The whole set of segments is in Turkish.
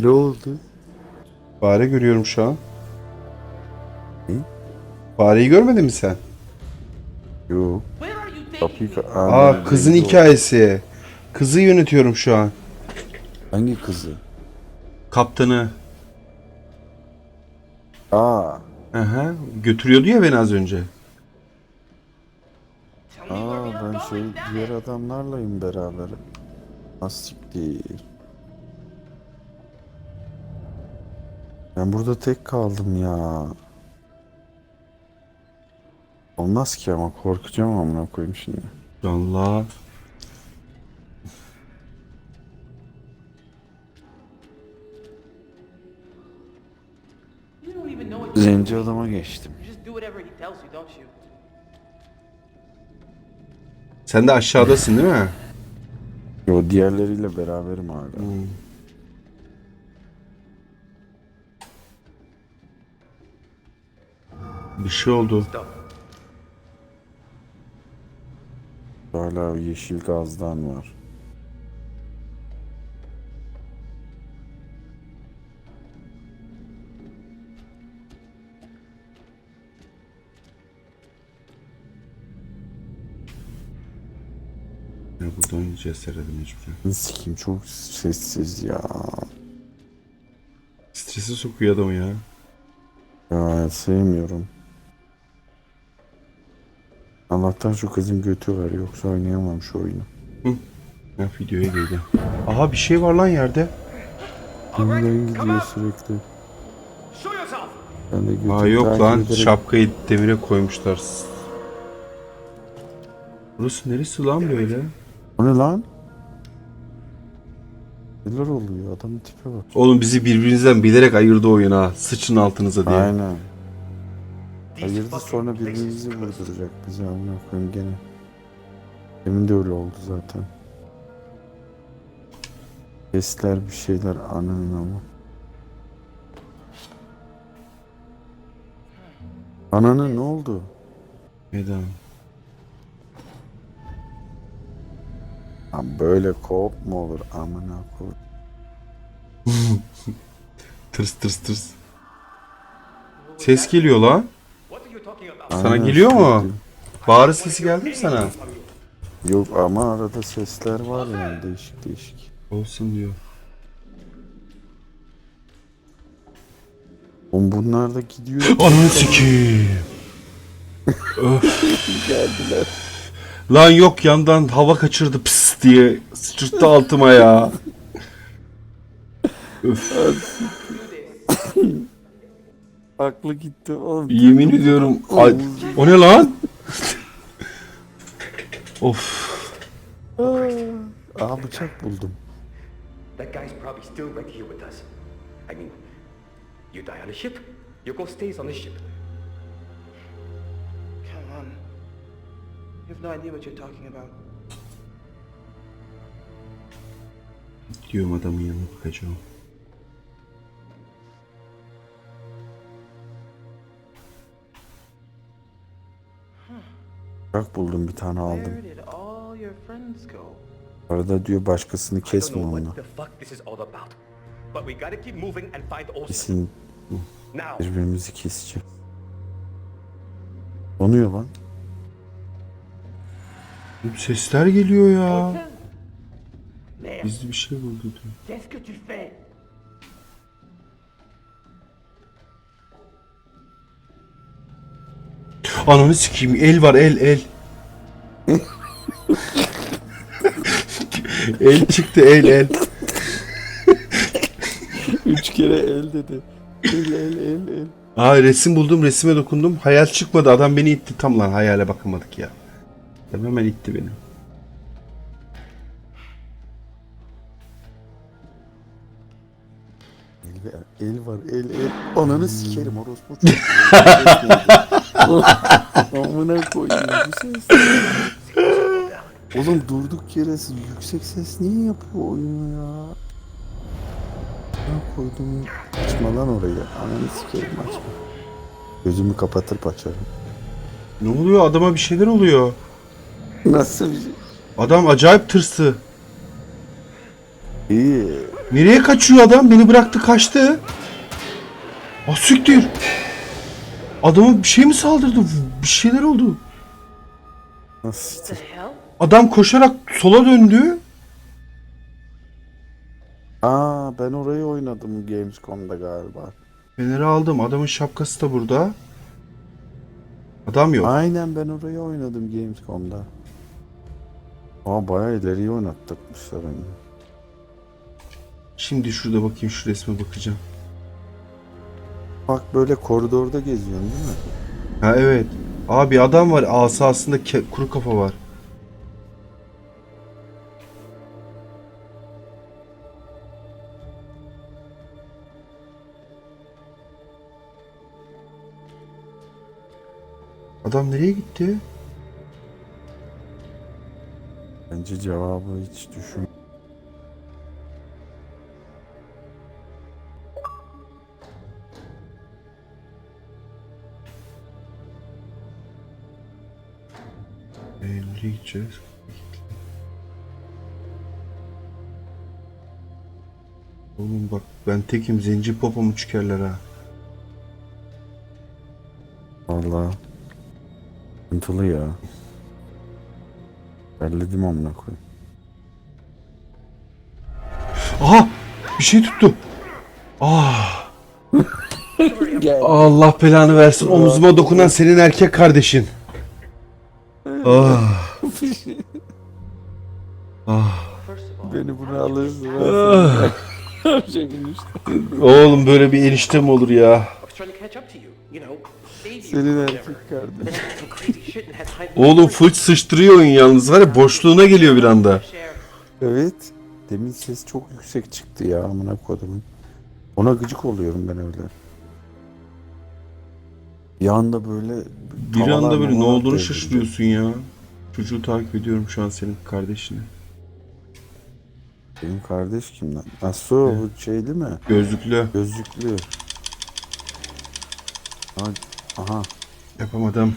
Ne oldu? Fare görüyorum şu an. Ne? Fareyi görmedin mi sen? Taking Kapıyı ka- Aa kızın hikayesi. Kızı yönetiyorum şu an. Hangi kızı? Kaptanı. Aa. Aha, götürüyordu ya beni az önce. Aa ben şey diğer adamlarlayım beraber. Asiktir. Ben burada tek kaldım ya. Olmaz ki ama korkacağım amına koyayım şimdi. Allah. Zenci adama geçtim. Sen de aşağıdasın değil mi? Yo diğerleriyle beraberim hala. Bir şey oldu. Hala yeşil gazdan var. Ya burada oynayacağız herhalde mecburen. Sikim çok sessiz ya. Stresi sokuyor adamı ya. Ya sevmiyorum. Allah'tan şu kızın götü var yoksa oynayamam şu oyunu. Ya videoya girdi. Aha bir şey var lan yerde. Kimden gidiyor sürekli. Ben de götü Aa yok lan ederek- şapkayı demire koymuşlar. Burası neresi lan böyle? O ne lan? Neler oluyor adamın tipe bak. Oğlum bizi birbirimizden bilerek ayırdı oyun ha. Sıçın altınıza diye. Aynen. Ayırdı sonra birbirimizi vurduracak bizi amına koyayım gene. Demin de öyle oldu zaten. Sesler bir şeyler ananın ama. Ananın ne oldu? Neden? Lan böyle koop mu olur amına koy. Tırs tırs tırs. Ses geliyor lan. Sana Aynen, geliyor mu? Bağırı sesi geldi mi sana? Yok ama arada sesler var yani değişik değişik. Olsun diyor. Oğlum bunlar da gidiyor. Ananı sikeyim. Geldiler. Lan yok yandan hava kaçırdı pıs diye sıçırttı altıma ya. Öf. Aklı gitti oğlum. Yemin ediyorum. Ay, o ne lan? of. Aa bıçak buldum. That guy's probably still right here with us. I mean, you die on the ship, Yoko stays on the ship. Come on. You have no idea what you're talking about. Diyorum adamın yanına bakacağım. Bıçak buldum bir tane aldım. Arada diyor başkasını kesme onu. Kesin birbirimizi keseceğiz. Donuyor lan. Sesler geliyor ya. Bizde bir şey buldu diyor. Ananı sikeyim el var el el. El çıktı el el. Üç kere el dedi. El el el el. Aa resim buldum resime dokundum. Hayal çıkmadı adam beni itti. Tam lan hayale bakamadık ya. Hemen itti beni. El, var el el. Ananı sikerim orospu. Amına koyayım bu ses. Oğlum durduk yere yüksek ses niye yapıyor oyunu ya? Ne koydum? Açma lan orayı. Ananı sikerim açma. Gözümü kapatır açarım. Ne oluyor adama bir şeyler oluyor. Nasıl bir şey? Adam acayip tırsı. İyi. Nereye kaçıyor adam? Beni bıraktı kaçtı. Ah siktir. Adama bir şey mi saldırdı? Bir şeyler oldu. Nasıl? Adam koşarak sola döndü. Aa ben orayı oynadım Gamescom'da galiba. Feneri aldım. Adamın şapkası da burada. Adam yok. Aynen ben orayı oynadım Gamescom'da. Aa bayağı ileriye oynattıkmışlar onu. Şimdi şurada bakayım şu resme bakacağım. Bak böyle koridorda geziyorsun değil mi? Ha evet. Abi adam var asasında kuru kafa var. Adam nereye gitti? Bence cevabı hiç düşün. Ee, nereye gideceğiz? Oğlum bak ben tekim zenci popomu çıkarlar ha. Valla. Sıkıntılı ya. Belledim amına koyayım. Aha! Bir şey tuttu. Ah! Allah belanı versin. Omuzuma dokunan senin erkek kardeşin. Ah. Ah. Beni buna alırsın. Ah. Oğlum böyle bir enişte mi olur ya? Senin erkek kardeş. Oğlum full sıçtırıyor oyun yalnız var ya boşluğuna geliyor bir anda. Evet. Demin ses çok yüksek çıktı ya amına kodumun. Ona gıcık oluyorum ben öyle. Bir anda böyle Bir anda böyle ne olduğunu devrildi. şaşırıyorsun ya. Çocuğu takip ediyorum şu an senin kardeşini. Benim kardeş kim lan? O bu şey değil mi? Gözlüklü. Gözlüklü. Aha. Aha. Yapamadım.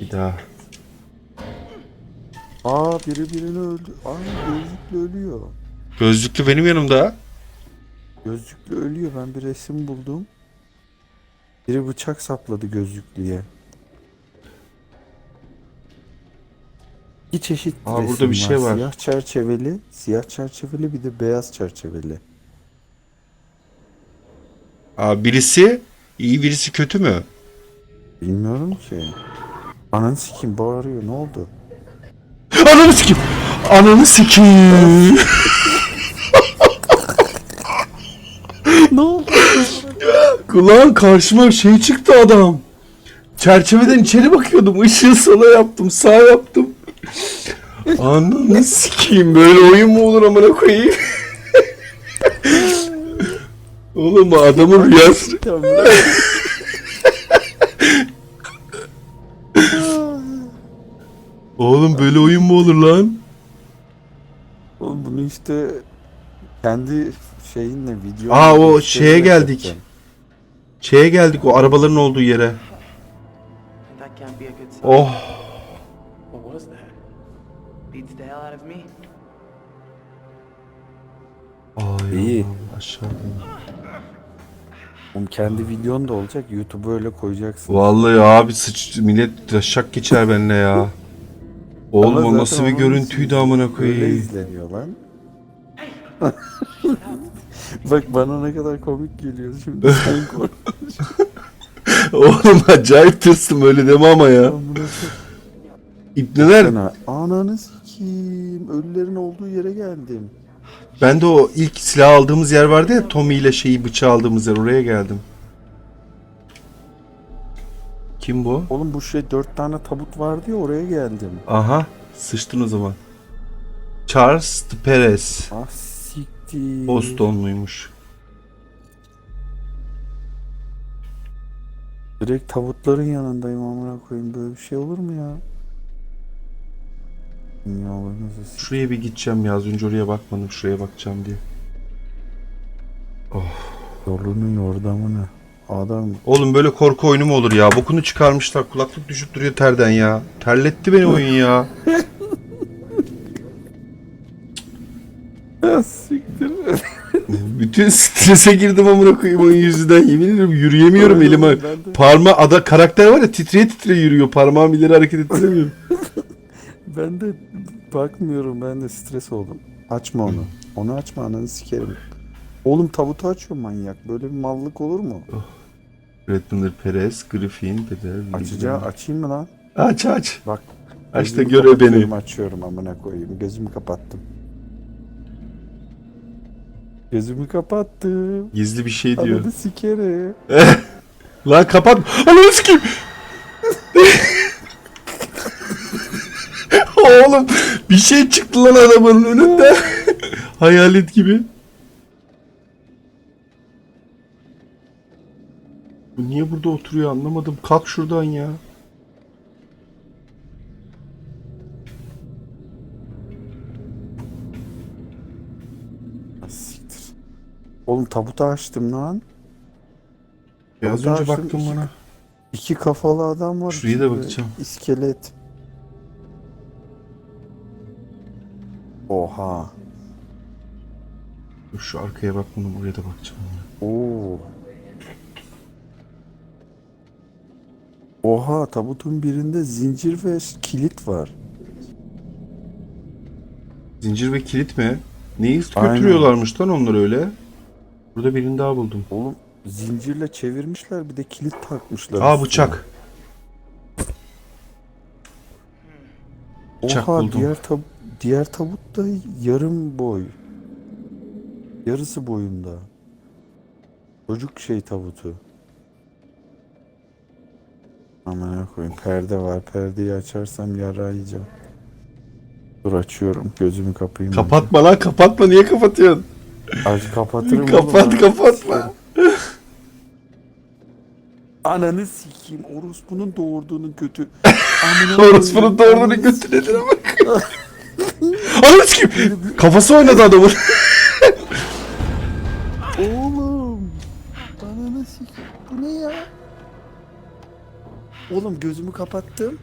Bir daha. Aa biri birini öldü. Aa gözlüklü ölüyor. Gözlüklü benim yanımda. Gözlüklü ölüyor. Ben bir resim buldum. Biri bıçak sapladı gözlüklüye. İki çeşit Aa, burada resim bir şey var. Siyah çerçeveli, siyah çerçeveli bir de beyaz çerçeveli. Aa, birisi iyi birisi kötü mü? Bilmiyorum ki. Ananı sikim bağırıyor. Ne oldu? Ananı sikim. Ananı sikim. ne oldu? Ulan karşıma şey çıktı adam. Çerçeveden içeri bakıyordum. Işığı sola yaptım, sağ yaptım. Ananı sikeyim. Böyle oyun mu olur amına koyayım? Oğlum adamın rüyası. Oğlum böyle oyun mu olur lan? Oğlum bunu işte kendi şeyinle video. Aa, o şeye geldik. Şeye geldik o arabaların olduğu yere. Oh. Ay İyi. Aşağıda. Oğlum kendi videon da olacak. YouTube'a öyle koyacaksın. Vallahi abi sıç millet şak geçer benimle ya. Oğlum o nasıl bir görüntüydü amına Öyle koyayım. izleniyor lan. Bak bana ne kadar komik geliyor şimdi. Sen kork. Oğlum acayip tırstım öyle deme ama ya. Amına koyayım. İbneler Sana, Ananı sikeyim. Ölülerin olduğu yere geldim. ben de o ilk silah aldığımız yer vardı ya Tommy ile şeyi bıçağı aldığımız yer oraya geldim. Kim bu? Oğlum bu şey dört tane tabut vardı ya oraya geldim. Aha sıçtın o zaman. Charles Perez. Ah siktir. Bostonluymuş. Direkt tabutların yanındayım amına koyayım. Böyle bir şey olur mu ya? Dünyalarınızı sikeyim. Şuraya bir gideceğim ya az önce oraya bakmadım şuraya bakacağım diye. Yolunun yordamını. Adam Oğlum böyle korku oyunu mu olur ya? Bokunu çıkarmışlar. Kulaklık düşüp duruyor terden ya. Terletti beni oyun ya. Ya siktir. Bütün strese girdim amına koyayım oyun yüzünden. Yemin ederim yürüyemiyorum Öyle elime. oldu, ben de. Parma ada karakter var ya titreye titreye yürüyor. Parmağım ileri hareket ettiremiyorum. Ben de bakmıyorum ben de stres oldum. Açma onu. Onu açma ananı sikerim. Oğlum tabutu açıyor manyak. Böyle bir mallık olur mu? Redmond Perez, Griffin, Bedel. Açacağı açayım mı lan? Aç aç. Bak. Aç da göre beni. Açıyorum amına koyayım. Gözümü kapattım. Gözümü kapattım. Gizli bir şey diyor. Ananı sikerim. Lan kapat. Ananı sikeyim. Oğlum bir şey çıktı lan adamın önünde. Hayalet gibi. Bu niye burada oturuyor anlamadım. Kalk şuradan ya. Siktir. Oğlum tabutu açtım lan. Ya az önce açtım, baktım iki- bana. İki kafalı adam var. Şuraya da bakacağım. İskelet. Oha. Dur Şu arkaya bakmadım buraya da bakacağım. Oo. Oha tabutun birinde zincir ve kilit var. Zincir ve kilit mi? Neyi Aynen. götürüyorlarmış lan onlar öyle? Burada birini daha buldum. Oğlum zincirle çevirmişler bir de kilit takmışlar. Aa üstüne. bıçak. bıçak Oha buldum. diğer tab diğer tabut da yarım boy. Yarısı boyunda. Çocuk şey tabutu. Aman koyayım perde var. Perdeyi açarsam yara yiyeceğim. Dur açıyorum. Gözümü kapayım. Kapatma lan kapatma niye kapatıyorsun? Aç kapatırım. Kapat oğlum. kapatma. Ananı sikeyim. Orospu'nun doğurduğunun kötü. Amına Orospu'nun koyayım, doğurduğunu ananı götüreline bak. Ananı sikeyim. Kafası oynadı adamın. Oğlum gözümü kapattım.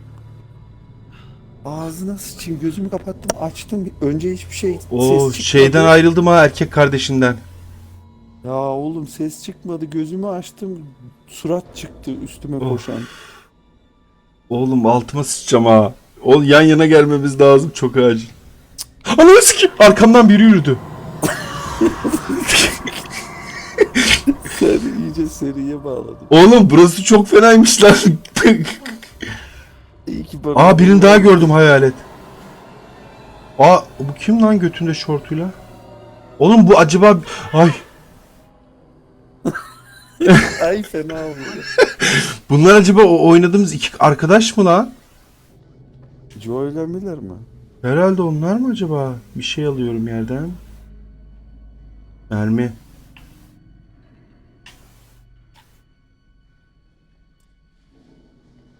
Ağzına sıçayım gözümü kapattım açtım önce hiçbir şey O ses çıkmadı. şeyden ayrıldım ha erkek kardeşinden. Ya oğlum ses çıkmadı gözümü açtım surat çıktı üstüme Of. koşan. Oğlum altıma sıçacağım ha. Ol yan yana gelmemiz lazım çok acil. Ananı sikeyim. Arkamdan biri yürüdü. Sen iyice seriye bağladın. Oğlum burası çok fenaymış lan. İyi ki bana. Aa birini daha gördüm hayalet. Aa bu kim lan götünde şortuyla? Oğlum bu acaba ay Ay fena oldu. bunlar acaba o oynadığımız iki arkadaş mı lan? Joe ile Miller mi? Herhalde onlar mı acaba? Bir şey alıyorum yerden. Mermi.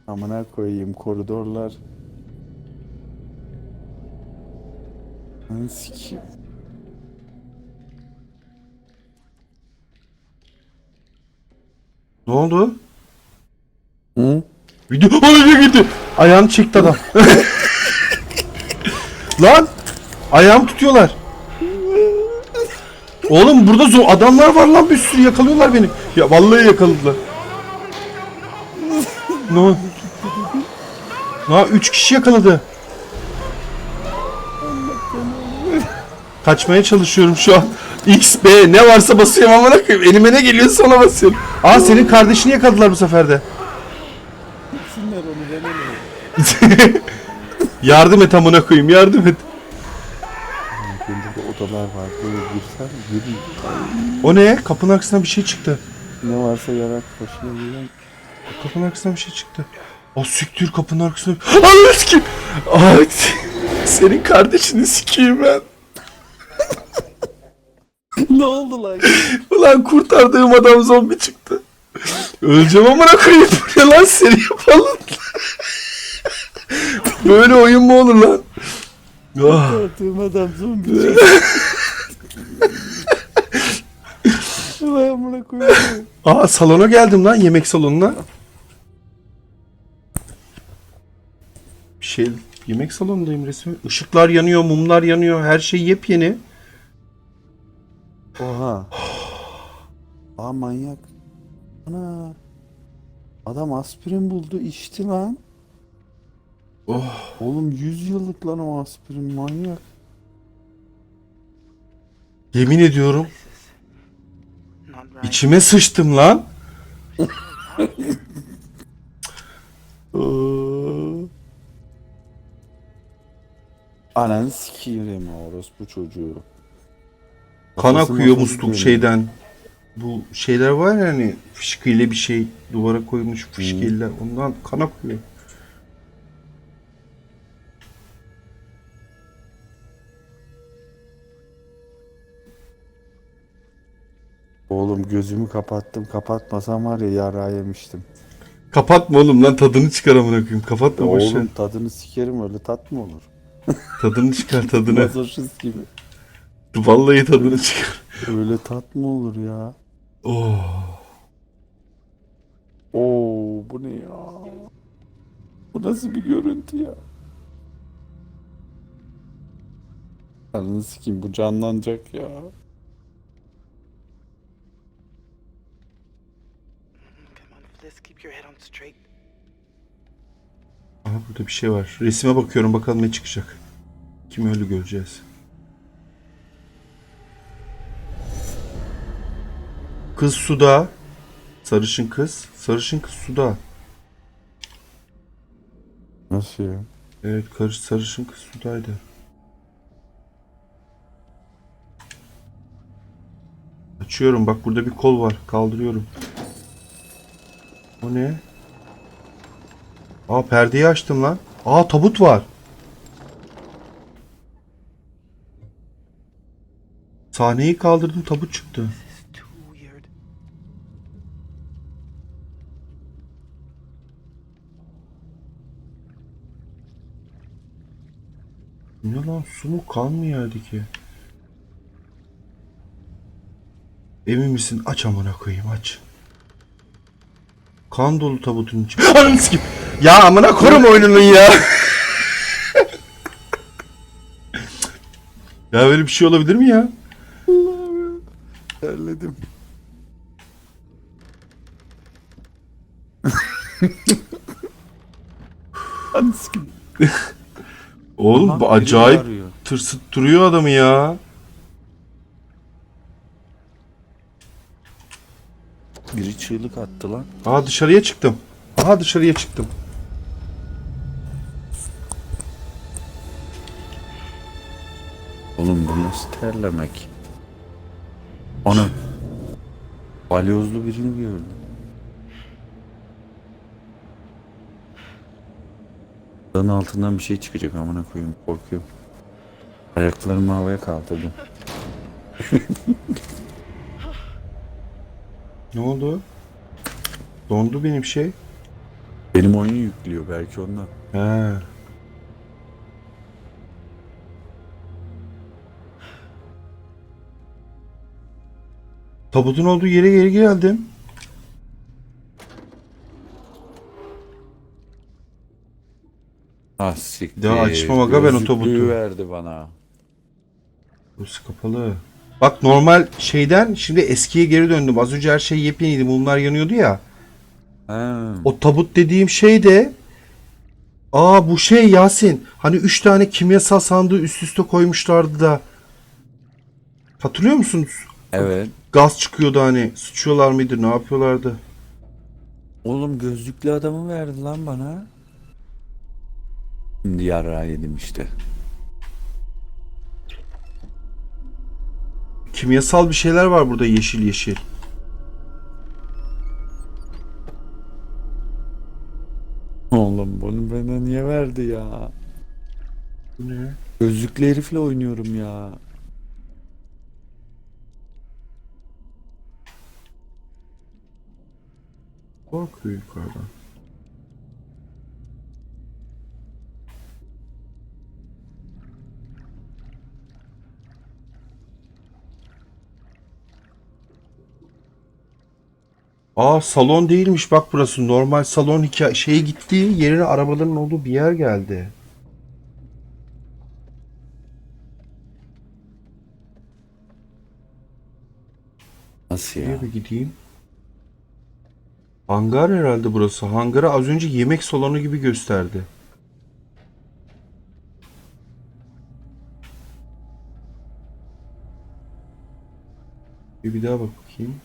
Amına koyayım koridorlar. Ananı sikeyim. Ne oldu? Hı? Video Ay gitti. Ayağını çekti adam. lan ayağımı tutuyorlar. Oğlum burada zo adamlar var lan bir sürü yakalıyorlar beni. Ya vallahi yakaladılar. ne? Ha 3 kişi yakaladı. Kaçmaya çalışıyorum şu an. X, B ne varsa basıyorum amına koyayım. Elime ne geliyorsa ona basıyorum. Aa senin kardeşini yakaladılar bu sefer de. Onu yardım et amına koyayım yardım et. Bende odalar var. Böyle girsem. O ne? Kapının arkasından bir şey çıktı. Ne varsa yarak başına gelen. Kapının arkasından bir şey çıktı. O siktir kapının arkasına. Ananı sikeyim. Ay, senin kardeşini sikeyim ben. ne oldu lan? Ulan kurtardığım adam zombi çıktı. Öleceğim amına koyayım. Bu ne lan seni yapalım. Böyle oyun mu olur lan? Ah. Gördüğüm adam zombi. Vay amına koyayım. Aa salona geldim lan yemek salonuna. Şey yemek salonundayım resmen. Işıklar yanıyor, mumlar yanıyor. Her şey yepyeni. Oha. Aa manyak. Ana. Adam aspirin buldu içti lan. Oh. Oğlum 100 yıllık lan o aspirin manyak. Yemin ediyorum içime sıçtım lan. Ananı sikeyim orospu çocuğu. Kan Kafası akıyor musluk şeyden. Bu şeyler var ya hani fışkıyla bir şey duvara koymuş fışkıyla ondan kan akıyor. Oğlum gözümü kapattım. Kapatmasam var ya yara yemiştim. Kapatma oğlum lan tadını çıkar amına koyayım. Kapatma boş ver. Oğlum tadını sikerim öyle tat mı olur? Tadını çıkar tadını. Mazoşist gibi. Vallahi tadını çıkar. Öyle tat mı olur ya? Oh. Oo bu ne ya? Bu nasıl bir görüntü ya? Ananı sikeyim bu canlanacak ya. Come on, Fliss, keep your head on straight. Aha burada bir şey var. Resime bakıyorum bakalım ne çıkacak. Kim öyle göreceğiz. Kız suda. Sarışın kız. Sarışın kız suda. Nasıl ya? Evet karış sarışın kız sudaydı. Açıyorum bak burada bir kol var. Kaldırıyorum. O ne? Aa perdeyi açtım lan. Aa tabut var. Sahneyi kaldırdım tabut çıktı. Ne lan su mu kan mı yerdi ki? Emin misin? Aç amına koyayım aç. Kan dolu tabutun içi. Ananı sikeyim. Ya amına korum oyununun ya. ya böyle bir şey olabilir mi ya? Terledim. Ananı sikeyim. Oğlum bu biri acayip bağırıyor. tırsıt duruyor adamı ya. Biri çığlık attı lan. Aa dışarıya çıktım. Aha dışarıya çıktım. Oğlum bu nasıl terlemek? Ana. Balyozlu birini gördüm. Dağın altından bir şey çıkacak amına koyayım korkuyorum. Ayaklarımı havaya kaldırdım. Ne oldu? Dondu benim şey. Benim oyunu yüklüyor belki ondan. He. Tabutun olduğu yere geri geldim. Ah siktir. Daha açmam aga ben o Gözlüklüğü tabutu. verdi bana. Burası kapalı. Bak normal şeyden şimdi eskiye geri döndüm. Az önce her şey yepyeniydi. Mumlar yanıyordu ya. Ha. O tabut dediğim şey de Aa bu şey Yasin. Hani üç tane kimyasal sandığı üst üste koymuşlardı da. Hatırlıyor musunuz? Evet. Gaz çıkıyordu hani. Sıçıyorlar mıydı? Ne yapıyorlardı? Oğlum gözlüklü adamı verdi lan bana. Şimdi yara yedim işte. Kimyasal bir şeyler var burada yeşil yeşil. Oğlum bunu bana niye verdi ya? Ne? Gözlüklü herifle oynuyorum ya. Korkuyor yukarıdan. Aa salon değilmiş bak burası. Normal salon hikaye şeye gitti. Yerine arabaların olduğu bir yer geldi. Nasıl ya? Bir gideyim. Hangar herhalde burası. Hangarı az önce yemek salonu gibi gösterdi. Bir, daha bak bakayım.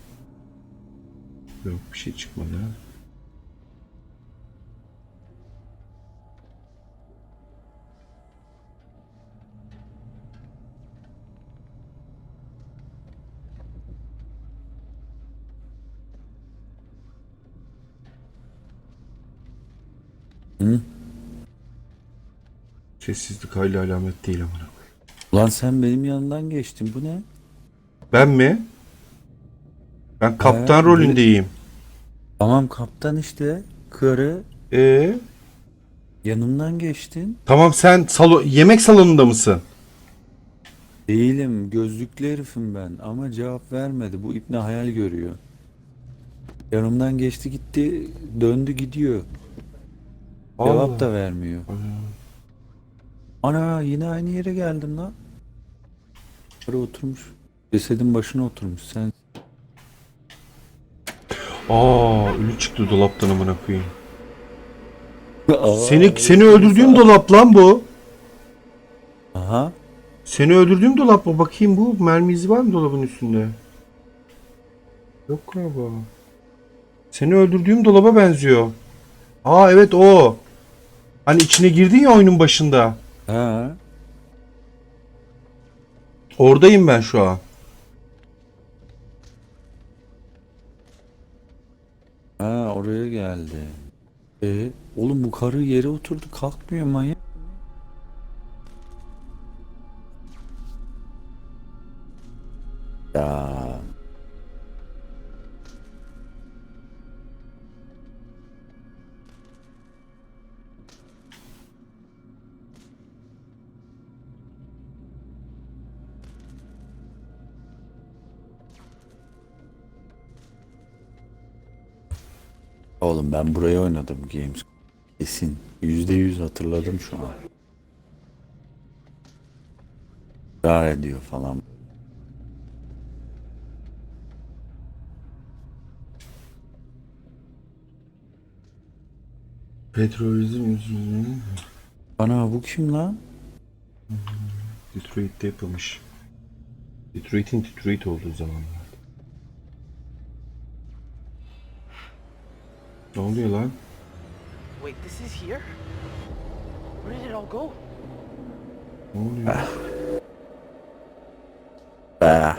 Yok bir şey çıkmadı. ha. Sessizlik hayli alamet değil amına koyayım. Lan sen benim yanından geçtin. Bu ne? Ben mi? Ben kaptan Ee, rolündeyim. Tamam kaptan işte. Karı Ee, yanımdan geçtin. tamam sen salo yemek salonunda mısın? Değilim. Gözlüklü herifim ben. Ama cevap vermedi. Bu ipne hayal görüyor. Yanımdan geçti gitti. Döndü gidiyor. Cevap Allah. da vermiyor. Ana yine aynı yere geldim lan. Karı oturmuş. Cesedin başına oturmuş. Sen Aa, ölü çıktı dolaptan amına koyayım. Aa, Seni seni öldürdüğüm dolap lan bu. Aha. Seni öldürdüğüm dolap mı? Bakayım bu mermi izi var mı dolabın üstünde? Yok galiba. Seni öldürdüğüm dolaba benziyor. Aa evet o. Hani içine girdin ya oyunun başında. Ha. Oradayım ben şu an. Ha oraya geldi. E oğlum bu karı yere oturdu kalkmıyor manyak. Ya oğlum ben buraya oynadım Games. Kesin. Yüzde yüz hatırladım şu an. Dar ediyor falan. Petrolizm yüzünden Ana bu kim lan? Detroit'te yapılmış. Detroit'in Detroit olduğu zamanlar. Ne oluyor lan? Wait, this is here? Where did it all go? Ne oluyor? Be.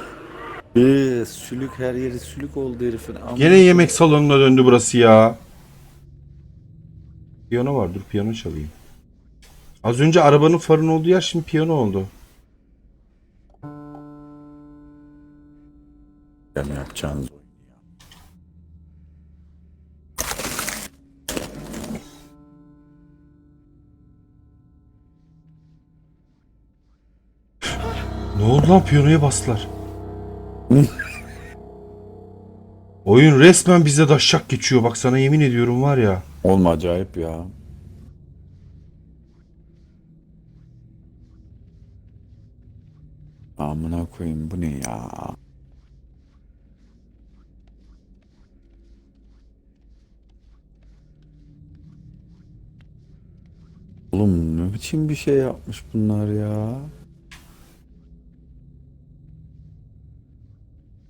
Ee, sülük her yeri sülük oldu herifin. Ama Gene yemek salonuna döndü burası ya. Piyano var dur piyano çalayım. Az önce arabanın farın olduğu yer şimdi piyano oldu. Yani yapacağınız Ne oldu lan piyanoya bastılar. Oyun resmen bize daşşak geçiyor bak sana yemin ediyorum var ya. Olma acayip ya. Amına koyayım bu ne ya? Oğlum ne biçim bir şey yapmış bunlar ya?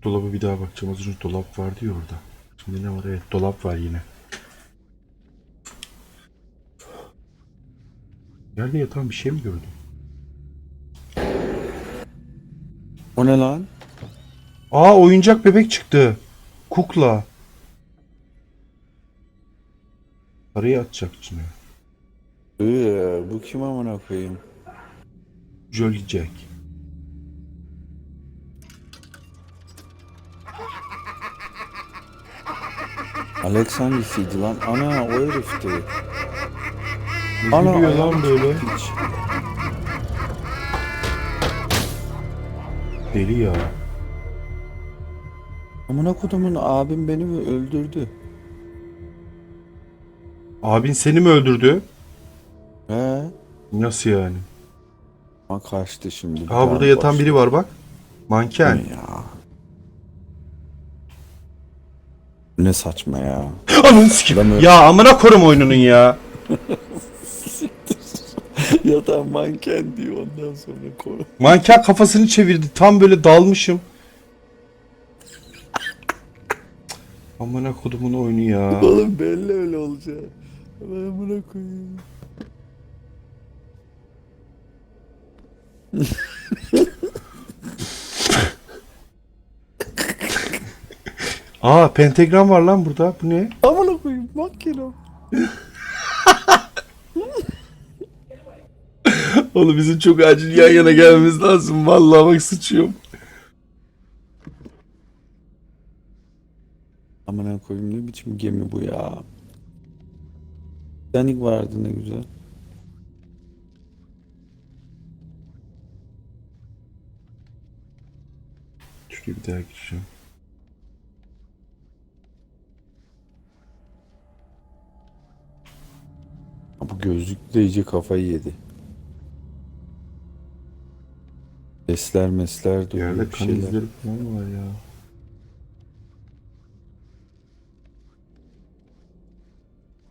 Dolaba bir daha bakacağım. Az önce dolap vardı ya orada. Şimdi ne var? Evet dolap var yine. Yerde yatan bir şey mi gördün? O ne lan? Aa oyuncak bebek çıktı. Kukla. Parayı atacak içine. Ee, bu kim amına koyayım? Jolly Jack. Alex hangisiydi lan? Ana o herifti. Ana, ayağım lan böyle? Hiç. Deli ya. Amına kodumun abim beni mi öldürdü? Abin seni mi öldürdü? He? Nasıl yani? Ama kaçtı şimdi. Aa burada yatan biri var bak. Manken. Ne ya? Ne saçma ya. Ananı sikeyim. Lan Ya amına korum oyununun ya. ya da manken diyor ondan sonra konu. Manken kafasını çevirdi. Tam böyle dalmışım. Amına kodumun oyunu ya. Oğlum belli öyle olacak. Ben buna koyayım. Aa pentagram var lan burada. Bu ne? Amına koyayım makine. Oğlum bizim çok acil yan yana gelmemiz lazım. Vallahi bak sıçıyorum. Amına koyayım ne biçim gemi bu ya. Titanic vardı ne güzel. Şuraya bir daha gireceğim. Bu gözlük de iyice kafayı yedi. Sesler mesler duyuyor Yerde bir kan şeyler. izleri falan var ya.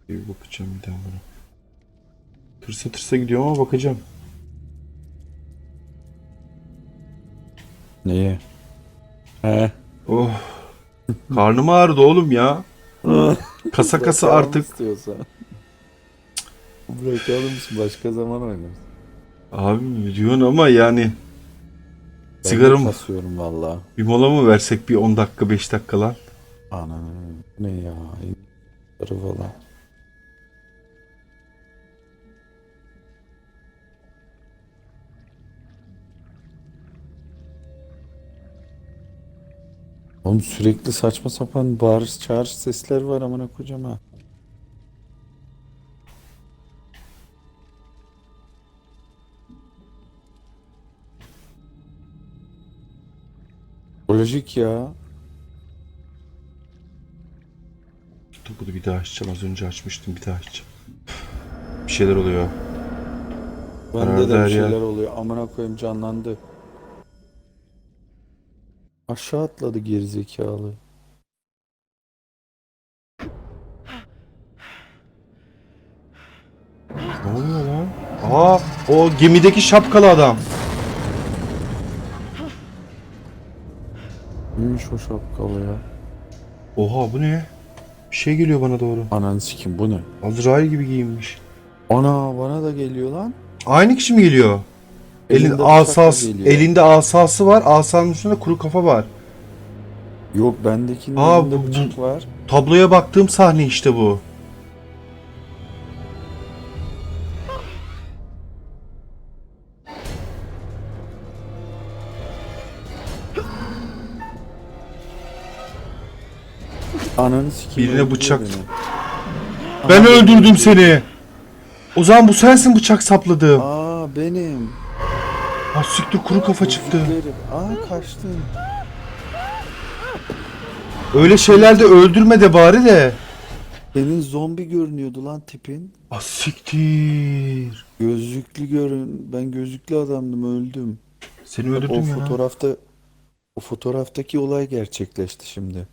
Bir bakacağım bir daha buna. Tırsa tırsa gidiyorum ama bakacağım. Neye? He. Oh. Karnım ağrıdı oğlum ya. Kasa kasa artık. istiyorsan. Bırakalım başka zaman oynarız. Abi diyorsun ama yani. Ben Sigaram kasıyorum valla. bir mola mı versek bir 10 dakika 5 dakika lan? Ana ne ya? Sarı falan. Oğlum sürekli saçma sapan bağırış çağırış sesler var amına koyacağım ha. Lojik ya. Dur bunu bir daha açacağım. Az önce açmıştım bir daha açacağım. Bir şeyler oluyor. Bende de bir şeyler oluyor. Amına koyayım canlandı. Aşağı atladı gerizekalı. Ne oluyor lan? Aa o gemideki şapkalı adam. Neymiş o şapkalı ya? Oha bu ne? Bir şey geliyor bana doğru. Ananı sikim bu ne? Azrail gibi giyinmiş. Ana bana da geliyor lan. Aynı kişi mi geliyor? Elin Elinde bıçakla asası, geliyor. elinde asası var. Asanın üstünde kuru kafa var. Yok bendekinin Aa, elinde bıçak var. Tabloya baktığım sahne işte bu. Ananı sikim. Birine öldürüyor bıçak- beni. Ben Aa, öldürdüm seni. O zaman bu sensin bıçak sapladığım. Aa benim. Ha siktir kuru kafa çıktı. Gözlüklerim. Aa kaçtın. Öyle şeylerde öldürme de bari de. Senin zombi görünüyordu lan tipin. Ah siktir. Gözlüklü görün. Ben gözlüklü adamdım öldüm. Seni o öldürdüm ya. fotoğrafta o fotoğraftaki olay gerçekleşti şimdi.